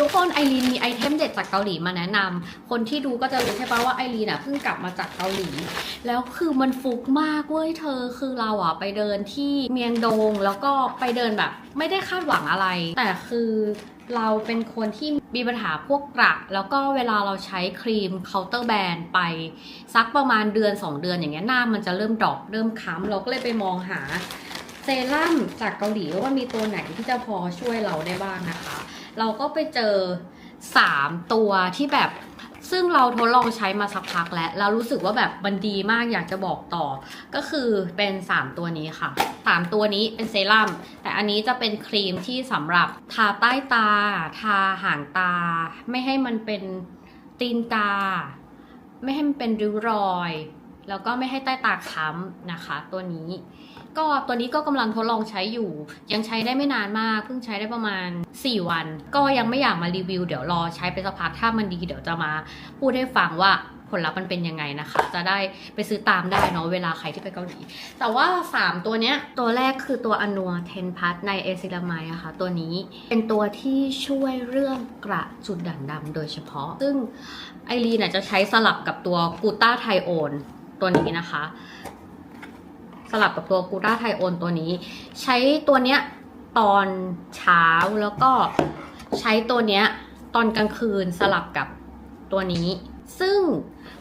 ทุกคนไอรีนมีไอเทมเด็ดจากเกาหลีมาแนะนำคนที่ดูก็จะรู้ใช่ปะว่าไอรีนอะเพิ่งกลับมาจากเกาหลี แล้วคือมันฟุกมากเว้ยเธอ คือเราอะไปเดินที่เมียงดง แล้วก็ไปเดินแบบ ไม่ได้คาดหวังอะไร แต่คือเราเป็นคนที่มีปัญหาพวกกระแล้วก็เวลาเราใช้ครีมเคาน์เตอร์แบนไปสักประมาณเดือน 2 เดือนอย่างเงี้ยหน้ามันจะเริ่มดรอปเริ่มค้ำเราก็เลยไปมองหา เซรั่มจากเกาหลีว่ามีตัวไหนที่จะพอช่วยเราได้บ้างนะคะ เราก็ไปเจอ 3 ตัวที่แบบซึ่งเราทดลองใช้มาสักพักแล้วแล้วรู้สึกว่าแบบมันดีมากอยากจะบอกต่อ ก็คือเป็น 3 ตัวนี้ค่ะ 3 ตัวนี้เป็นเซรั่มแต่อันนี้จะเป็นครีมที่สำหรับทาใต้ตา ทาห่างตา ไม่ให้มันเป็นตีนกาไม่ให้มันเป็นริ้วรอย แล้วก็ไม่ให้ใต้ตาค้ำนะคะ ตัวนี้ ก็ตัวนี้ก็กำลังทดลองใช้อยู่ ยังใช้ได้ไม่นานมาก เพิ่งใช้ได้ประมาณ 4 วัน ก็ยังไม่อยากมารีวิว เดี๋ยวรอใช้ไปสักพักถ้ามันดีเดี๋ยวจะมาพูดให้ฟังว่าผลลัพธ์มันเป็นยังไงนะคะ จะได้ไปซื้อตามได้เนาะเวลาใครที่ไปเกาหลี แต่ว่า 3 ตัวเนี้ย ตัวแรกคือตัวอนัวเทนพัทในเอซิลามายอะค่ะ ตัวนี้เป็นตัวที่ช่วยเรื่องกระจุดด่างดำโดยเฉพาะ ซึ่งไอรีนจะใช้สลับกับตัวกูต้าไทโอนตัวนี้นะคะ สลับกับตัวกูต้าไทโอนตัวนี้ ใช้ตัวเนี้ยตอนเช้าแล้วก็ใช้ตัวเนี้ยตอนกลางคืนสลับกับตัวนี้ ซึ่ง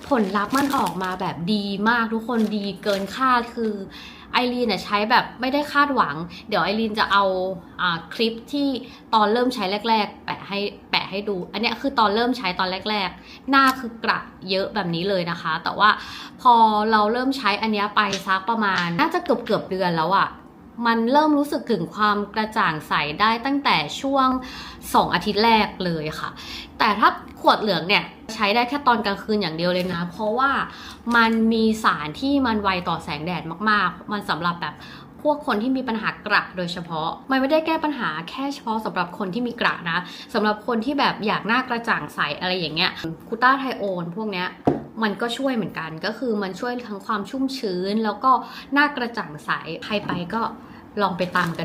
ผลลัพธ์มันออกมาแบบดีมากทุกคนดีเกินคาดคือไอรีนน่ะใช้แบบไม่ได้คาดหวัง เดี๋ยวไอรีนจะเอาอคลิปที่ตอนเริ่มใช้แรก ๆ แปะให้ะให้ดู อันเนี้ยคือตอนเริ่มใช้ตอนแรก ๆ หน้าคือกระเยอะแบบนี้เลยนะคะ แต่ว่าพอเราเริ่มใช้อันนี้ไปสักประมาณ น่าจะเกือบเกือบเดือนแล้วอะมันเริ่มรู้สึกถึงความกระจ่างใสได้ตั้งแต่ช่วง 2 อาทิตย์แรกเลยค่ะ แต่ถ้าขวดเหลืองเนี่ยใช้ได้แค่ตอนกลางคืนอย่างเดียวเลยนะ เพราะว่ามันมีสารที่มันไวต่อแสงแดดมากๆ มันสำหรับแบบ วกคนที่มีปัญหากระโดยเฉพาะ มันไม่ได้แก้ปัญหาแค่เฉพาะสำหรับคนที่มีกระนะสำหรับคนที่แบบอยากหน้ากระจ่างใสอะไรอย่างเงี้ยคูต้าไทโอนพวกเนี้ยมันก็ช่วยเหมือนกันก็คือมันช่วยทั้งความชุ่มชื้น แล้วก็หน้ากระจ่างใสใครไปก็ลองไปตามกัน